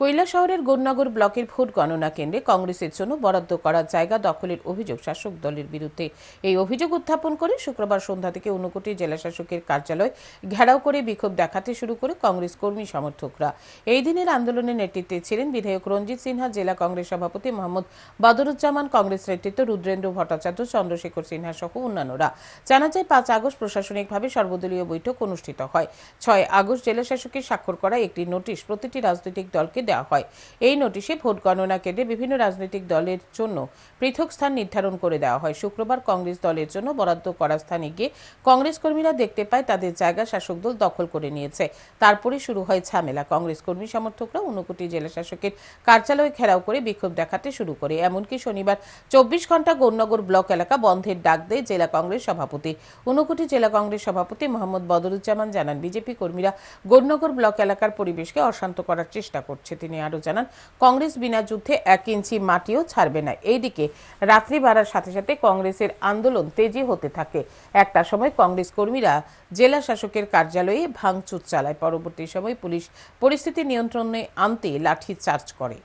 কৈলা শহরের গৌরনগর ব্লকের ভোট গণনা কেন্দ্রে কংগ্রেসের জন্য বরাদ্দ করা জায়গা দখলের অভিযোগ শাসক দলের বিরুদ্ধে। এই অভিযোগ উত্থাপন করে শুক্রবার সন্ধ্যা থেকে ঊনকোটি জেলা শাসকের কার্যালয় ঘেরাও করে বিক্ষোভ দেখাতে শুরু করে কংগ্রেস কর্মী সমর্থকরা। এই দিনের আন্দোলনের নেতৃত্বে ছিলেন বিধায়ক রঞ্জিত সিনহা, জেলা কংগ্রেস সভাপতি মোহাম্মদ বদরুজ্জামান, কংগ্রেস নেতৃত্ব রুদ্রেন্দ্র ভট্টাচার্য, চন্দ্রশেখর সিনহা সহ অন্যান্যরা। জানা যায়, পাঁচ আগস্ট প্রশাসনিকভাবে সর্বদলীয় বৈঠক অনুষ্ঠিত হয়। ছয় আগস্ট জেলা শাসকের স্বাক্ষর করা একটি নোটিশ। প্রতিটি রাজনৈতিক দলকে দেওয়া হয়। এই নোটিশে ভোট গণনা কেন্দ্রে বিভিন্ন রাজনৈতিক দলের জন্য পৃথক স্থান নির্ধারণ করে দেওয়া হয়। শুক্রবার কংগ্রেস দলের জন্য বরাদ্দ করা স্থানে গিয়ে কংগ্রেস কর্মীরা দেখতে পায় তাদের জায়গা শাসক দল দখল করে নিয়েছে। তারপরে শুরু হয় ঝামেলা। কংগ্রেস কর্মী সমর্থকরা ঊনকোটি জেলা শাসকের কার্যালয় ঘেরাও করে বিক্ষোভ দেখাতে শুরু করে। এমনকি শনিবার চব্বিশ ঘণ্টা গৌরনগর ব্লক এলাকা বন্ধের ডাক দেয় জেলা কংগ্রেস সভাপতি। ঊনকোটি জেলা কংগ্রেস সভাপতি মোহাম্মদ বদরুজ্জামান জানান, বিজেপি কর্মীরা গৌরনগর ব্লক এলাকার পরিবেশকে অশান্ত করার চেষ্টা করছে তিনি আরও জানান, কংগ্রেস বিনা যুদ্ধে এক ইঞ্চি মাটিও ছাড়বে না। এইদিকে রাত্রি বাড়ার সাথে সাথে কংগ্রেসের আন্দোলন তেজি হতে থাকে। একটা সময় কংগ্রেস কর্মীরা জেলা শাসকের কার্যালয়ে ভাঙচুর চালায়। পরবর্তী সময় পুলিশ পরিস্থিতি নিয়ন্ত্রণে আনতে লাঠি চার্জ করে।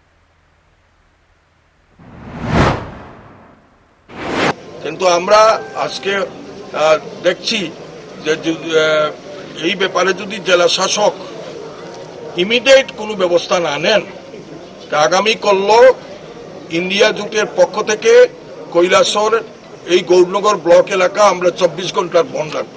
কিন্তু আমরা আজকে দেখছি যে এই ব্যাপারে যদি জেলা শাসক ইমিডিয়েট কোনো ব্যবস্থা না নেন। তা আগামী কল্ল ইন্ডিয়া জোটের পক্ষ থেকে কৈলাসর এই গৌরনগর ব্লক এলাকা আমরা চব্বিশ ঘণ্টার বন্ধ রাখব।